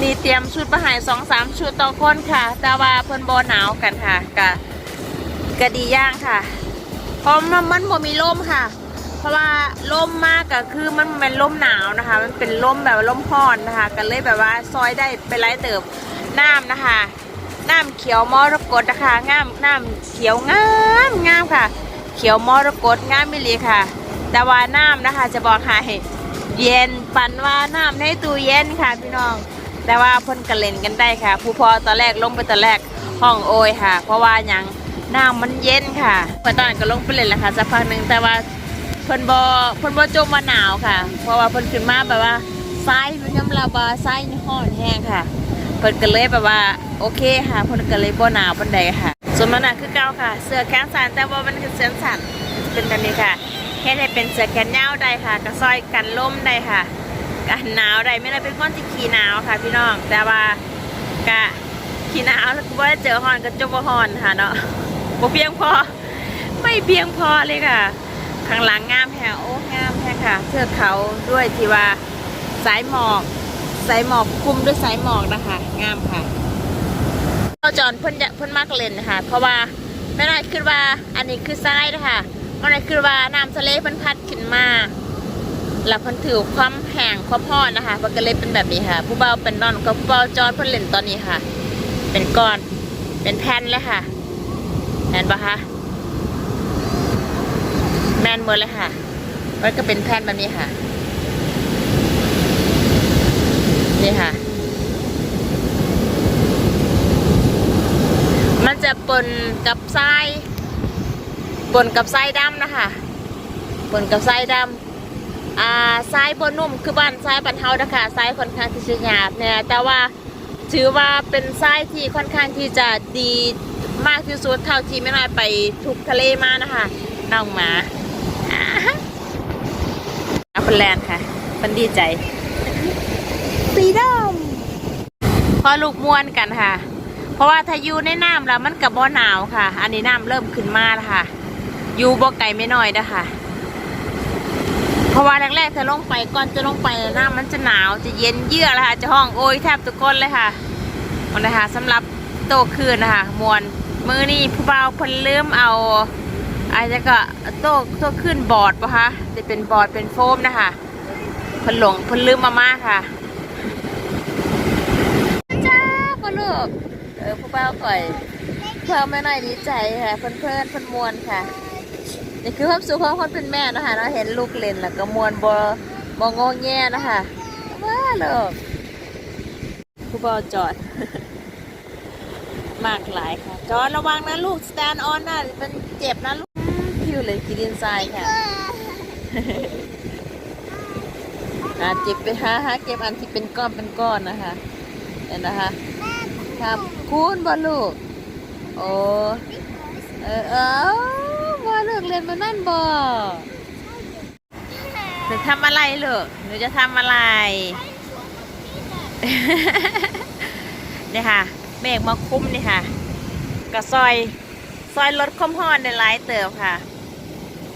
อนี้เตรียมชุดมาใหายสองสามชุดต่อคนค่ะ แต่ว่าเพิ่นบ่หนาวกันค่ะกะกะดีย่างค่ะ เพราะมันมันบ่มีลมค่ะ เพราะว่าลมมากก็คือมันเป็นลมหนาวนะคะ มันเป็นลมแบบว่มร้อนนะคะก็เลยแบบว่าซอยได้ไปไล่เติบน้ำนะคะ น้ำเขียวมรกตนะคะงามน้ำเขียวงามงามค่ะ เขียวมรกตงามมิลีค่ะ แต่ว่าน้ำนะคะจะบอกให้เย็นปันว่าน้ำในตู้เย็นค่ะพี่น้อง แต่ว่าพ่นกระเล่นกันได้ค่ะ ผู้พอตอนแรกลงไปตอนแรกห้องโอยค่ะ เพราะว่ายังน้ำมันเย็นค่ะเมื่อตอนก็ลงไปเล่นแล้วค่ะสักพักหนึ่งแต่ว่าเพิ่นบอเพิ่นบอจมว่าหนาวค่ะ เพราะว่าเพิ่นขึ้นมาแบบว่าทรายมันยำลาบาทรายนี่ห้อนแห้งค่ะ เพิ่นก็เลยแบบว่าโอเคค่ะเพิ่นก็เลยบ่หนาวปานใดค่ะส่วนมันน่ะคือเก่าค่ะ เสื้อแขนสั้นแต่ว่ามันคือเสื้อสั้นเป็นแบบนี้ค่ะแค่ให้เป็นเสื้อแขนยาวได้ค่ะกระซอยกันลมได้ค่ะ กันหนาวได้ไม่ได้เป็นคนที่ขี้หนาวค่ะ พี่น้องแต่ว่ากะขี้หนาวแล้วก็บ่ได้เจอฮอนกับจบบ่ฮอนค่ะเนาะบ่เพียงพอ ไม่เพียงพอเลยค่ะ ข้างหลังงามแฮะโอ้งามแฮะค่ะเทือกเขาด้วยที่ว่าสายหมอกสายหมอกคุมด้วยสายหมอกนะคะ งามค่ะเราจอนเพิ่นจะเพิ่นมากเล่นนะคะเพราะว่าแม่น้อยคิดว่าอันนี้คือทรายนะคะแม่น้อยคิดว่าน้ำทะเลเพิ่นพัดขึ้นมา แล้วพิ่นถือความแห้งความพอนะคะมันก็เลยเป็นแบบนี้ค่ะ ผู้เบาเป็นนอนกับผู้เบาจอยเพิ่นเล่นตอนนี้ค่ะ เป็นก้อนเป็นแผ่นเลยค่ะเห็นปะคะแมนหมดเลยค่ะมันก็เป็นแผ่นแบบนี้ค่ะ นี่ค่ะ มันจะปนกับทรายปนกับทรายดำนะคะปนกับทรายดำ อ่าทรายบนนุ่มคือบ้านทรายบ้านเฮานะคะทรายค่อนข้างที่จะหยาบเนี่ยแต่ว่าถือว่าเป็นทรายที่ค่อนข้างที่จะดีมากที่สุดเท่าที่ไม่น้อยไปทุกทะเลมานะคะน้องหมาอ่าคนแลนด์ค่ะมันดีใจสีดำพอลูกม้วนกันค่ะ เพราะว่าถ้าอยู่ในน้ำแล้วมันกับบ่หนาวค่ะ อันนี้น้ำเริ่มขึ้นมาแล้วค่ะ อยู่บ่ไกลไม่น้อยนะคะเพ ราะว่าแรกๆจะลงไปก่อนจะลงไปหน้ามันจะหนาวจะเย็นเยือกเลยค่ะจะห้องโอ้ยแทบทุกคนเลยค่ะมันนะคะสำหรับโตะคืนนะคะมวนมือนี่ผู้บ่าวเพิ่นลืมเอาอาจจะก็โตะโตะขึ้นบอร์ดปะคะจะเป็นบอร์ดเป็นโฟมนะคะเพิ่นหลงเพิ่นลืมมามาค่ะจ้าพ่อลูกเออผู้บ่าวก่อยเพิ่มไม่น่อยดีใจค่ะเพื่อนเพื่อนเพื่อนมวนค่ะ นี่คือความสุขของคนเป็นแม่นะคะเราเห็นลูกเล่นแล้วก็มวนบอบองงแง่นะคะว้าเลูกผู้บอจอด มากหลายค่ะ จอดระวังนะลูกสแตนออนนะเป็นเจ็บนะลูกพิวเลยกินดินทรายค่ะอาเจ็บไปหาหาเก็บอันที่เป็นก้อนเป็นก้อนนะคะเห็นนะคะครับคุณบอลลูกโอ้เออเออ กเรียนมานั่นบ่หนูทำอะไรลูกหนูจะทำอะไรเนี่ยค่ะเมฆมาคุ้มนี่ค่ะกระซอยซอยรถคอมฮอนในหลายเติบค่ะ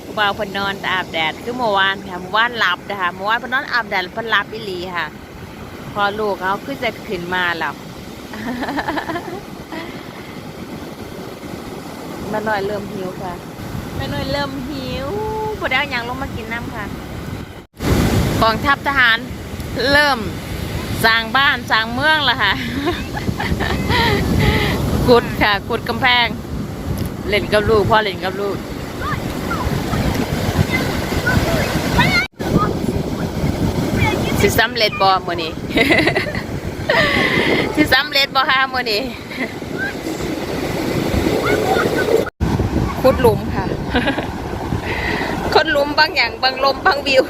ผู้บ่าวเพนนอนแต่อาบแดดคือเมื่อวานค่ะเมื่อวานหลับนะคะเมื่อวานเพนนอนอาบแดดเพนหลับอีหลีค่ะ พอลูกเขาขึ้นจะขึ้นมาแล้วแม่น้อยเริ่มหิวค่ะ แม่น้อยเริ่มหิวพอได้อาอย่างลงมากินน้ำค่ะกองทัพทหารเริ่มสร้างบ้านสร้างเมืองแล้วค่ะ กุดค่ะ กุดกำแพง เล่นกับลูกพ่อเล่นกับลูกสิสำเร็จบ่มื้อนี้สิสำเร็จบ่ค่ะมือนี้ขุดหลุม ค่ะขุดลุมบางอย่างบางลมบางวิว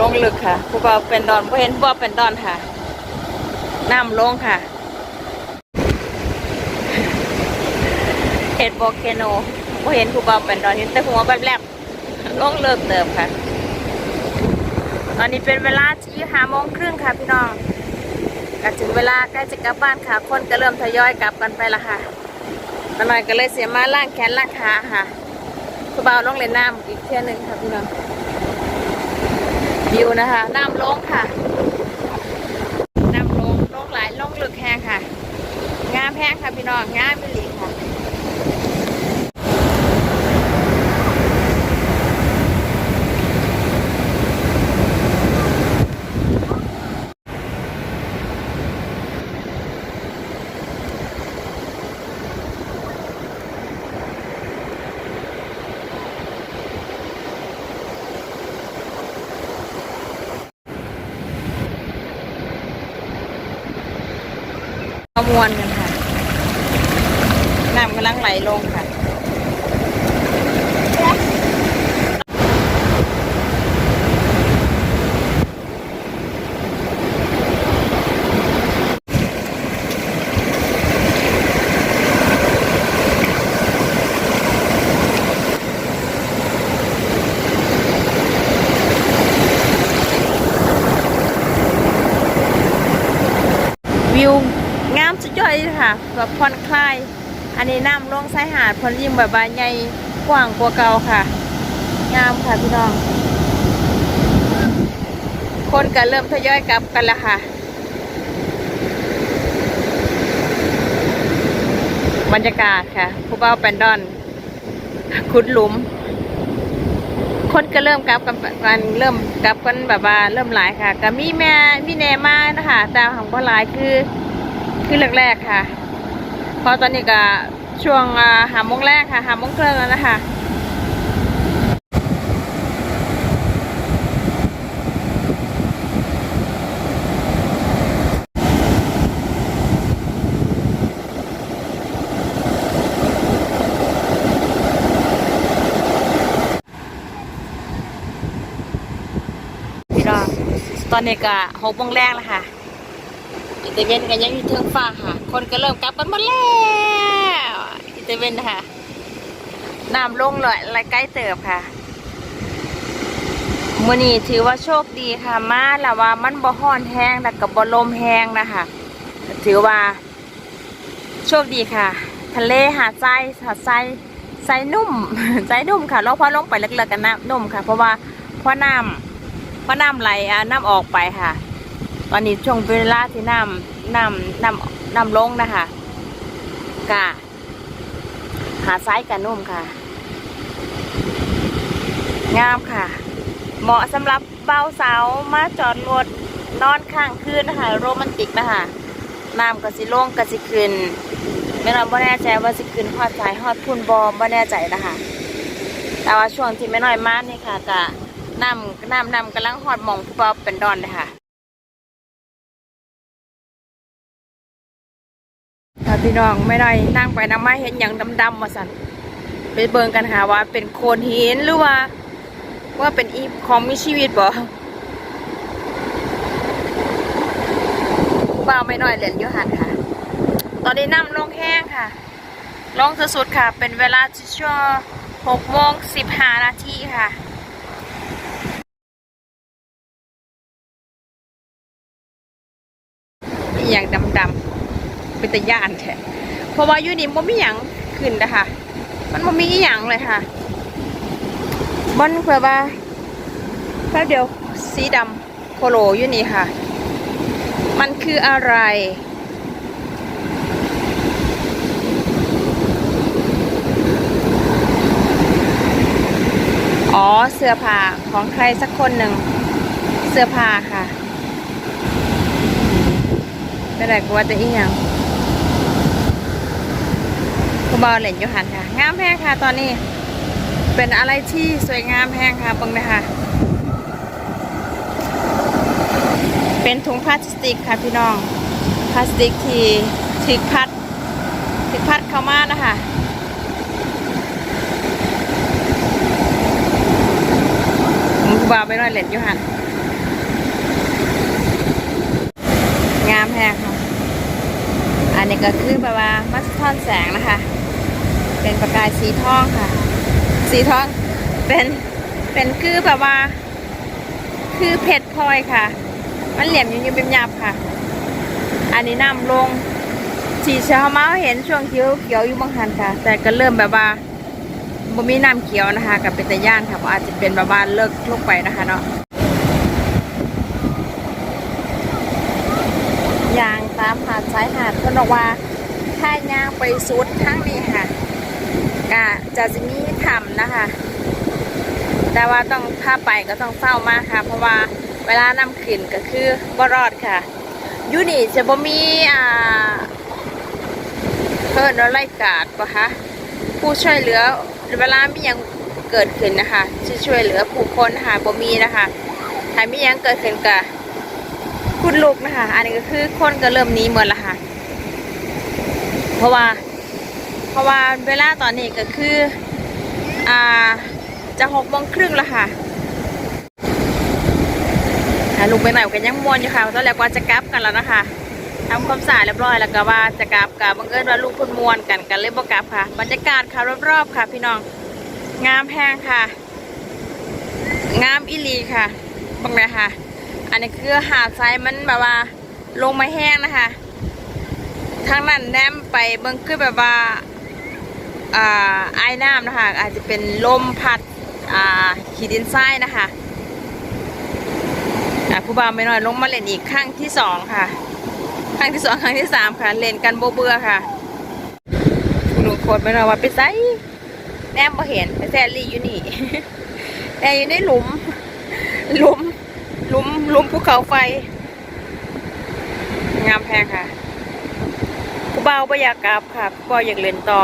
ลงลึกค่ะผู้บ่าวเป็นดอนผู้เห็นบ่เป็นดอนค่ะน้ำลงค่ะเห็ดโบเคโนผู้เห็นผู้บ่าวเป็นดอนเห็นแต่หัวแบบแลบลงเลิกเติมค่ะ ตอนนี้เป็นเวลาที่ห้าโมงครึ่งค่ะพี่น้องก็ถึงเวลาใกล้จะกลับบ้านค่ะ คนก็เริ่มทยอยกลับกันไปละค่ะตอนนั้ก็เลยเสียมาล่างแขนล่างขาค่ะ คุณบ่องเล่นน้ำอีกเที่ยหนึ่งค่ะพี่น้องวิวนะคะ น้ำลงค่ะ น้ำลงลงหลายลงลึกแห้งค่ะ งามแพงค่ะพี่น้องงามไป็นหลี มวนกันค่ะ น้ำกำลังไหลลงค่ะ วิวงามสุดยอดเลยค่ะ แบบผ่อนคลาย อันนี้น้ำลงชายหาดเพนยิ่งแบบว่าใหญ่กว้างกว่าเก่าค่ะ งามค่ะพี่น้อง คนก็เริ่มทยอยกลับกันแล้วค่ะ บรรยากาศค่ะ ผู้เบ้าแปนดอน ขุดหลุม คนก็เริ่มกลับกันกันเริ่มกลับกันแบบว่าเริ่มหลายค่ะก็มีแม่มีแน่มานะคะแต่ของพ่อหลายคือคือแรกๆค่ะ ราะตอนนี้ก็ช่วงหาโมงแรกค่ะหาโมงเครึ่องแล้วนะคะตอนนี้ก็หกโมงแรกแล้วค่ะอิตาเวนกันยังอยู่เทิงฟ้าค่ะ คนก็เริ่มกลับกันหมดแล้วอิตาเวนค่ะน้ำลงเลยและใกล้เติบค่ะมื่อนี้ถือว่าโชคดีค่ะ มาแล้วว่ามันบ่ฮ้อนแห้งแต่กับบ่ลมแห้งนะคะถือว่าโชคดีค่ะ ทะเลหาดทรายหาดทรายทรายนุ่มทรายนุ่มค่ะแล้วพอลงไปเล็กๆกันน้ำนุ่มค่ะ เพราะว่าเพราะน้ำเพราะน้ำไหลอะน้ำออกไปค่ะ ตอนนี้ช่วงเวลาที่น้ำน้ำน้ำ น้ำลงนะคะกะหาซ้ายกับนุ่มค่ะ งามค่ะ เหมาะสำหรับเบาสาวมาจอดรถนอนข้างคืนนะคะ โรแมนติกนะคะน้ำก็สิล่งก็สิขึ้นไม่น้อยบ่แน่ใจว่าสิขึ้นฮอดสายฮอดพุ่นบอมบ่แน่ใจนะคะ แต่ว่าช่วงที่ไม่น้อยมากนี่ค่ะกะน้ำน้ำน้ำกำลังหอดมองผู้บาเป็นดอนเลยค่ะ ค่ะพี่น้องไม่ได้นั่งไปน้ำมาเห็นอย่างดำๆมาสั่นไปเบิ่งกันค่ะว่าเป็นโคนหินหรือว่า ว่าเป็นอีของมีชีวิตบ่เบาไม่น้อยเหรียญยุหันค่ะ ตอนนี้น้ำลงแห้งค่ะ ลงสุดๆค่ะ เป็นเวลาช่วงหกโมงสิบห้านาทีค่ะอย่างดำๆ เป็นตะย่านแท้เพราะว่าอยู่นี่มันไม่หยังขึ้นนะคะมันมันมีอหย่างเลยค่ะมันเพื่อว่าแป๊บเดียวสีดำโคโลอยู่นี่ค่ะ มันคืออะไรอ๋อเสื้อผ้าของใครสักคนหนึ่งเสื้อผ้าค่ะไม่ได้กลัวจะอีหยัง บอลเลนยูหันค่ะ งามแพงค่ะตอนนี้ เป็นอะไรที่สวยงามแพงค่ะเบังเลยค่ะ เป็นถุงพลาสติกค่ะพี่น้อง พลาสติกที่ถึกพัดถึกพัดเข้ามานะคะมกูบอลไปหน่อยเล่นยูหันงามแพงค่ะ อันนี้ก็คือแบบว่ามัสทอนแสงนะคะ เป็นประกายสีทองค่ะ สีทองเป็นเป็นคือแบบว่า คือเพชรพลอยค่ะ มันเหลี่ยมยุ่ยๆเป็นยับค่ะ อันนี้น้ำลงสีเช้ามาเห็นช่วงเขียวเขียวอยู่บางหันค่ะ แต่ก็เริ่มแบบว่าบ่มีน้ำเขียวนะคะ กับเป็นตะย่านค่ะอาจจะเป็นแบบว่าเลิกลงไปนะคะเนาะยางตามหาดซ้ายหาดเพนบอกว่าถ้ายางไปสุดทั้งนี้ค่ะ ก็จะจะมีถ้ำนะคะ แต่ว่าต้องถ้าไปก็ต้องเฝ้ามากค่ะ เพราะว่าเวลานำขึ้นก็คือบรอดค่ะยูนี่จะบ่มีอ่าเพิ่นอะไรกาดปะคะผู้ช่วยเหลือเวลามียังเกิดขึ้นนะคะที่ช่วยเหลือผู้คนนะคะบ่มีนะคะถ้ามียังเกิดขึ้นก็คุณลูกนะคะ อันนี้ก็คือคนก็เริ่มหนี้หมดละค่ะ เพราะว่า ราะว่าเวลาตอนนี้ก็คืออ่าจะหกโมงครึ่งแล้วค่ะหาลูกไปหน่อยกันยังมวนอยู่ค่ะตอนแรกว่าจะกลับกันแล้วนะคะทำความสะอาดเรียบร้อยแล้วก็ว่าจะกลับกับบังเอิญว่าลูกเพุ่นมวนกันกันเลยบ่กลับค่ะ บรรยากาศค่ะรอบๆค่ะ พี่น้องงามแพงค่ะ งามอิลีค่ะบังเลยค่ะ อันนี้คือหาดทรายมันแบบว่าลงมาแห้งนะคะทางนั้นแนมไปเบิ่งคือแบบว่า อ่าไอ้น้ำนะคะ อาจจะเป็นลมพัดอ่าขีดินทรายนะคะผู้บ่าวไม่น้อยลงมาเล่นอีกครั้งที่สองค่ะครั้งที่สองครั้งที่สามค่ะเล่นกันโบเบื่อค่ะคุณลุงโคตรไม่น้อยว่าไปไซแนมมาเห็นไปแซลลี่อยู่นี่แต่อยู่ในหลุมหลุมหลุมหลุมภูเขาไฟ งามแพงค่ะผู้บ่าวไม่อยากกลับค่ะผู้บ่าวอยากเล่นต่อ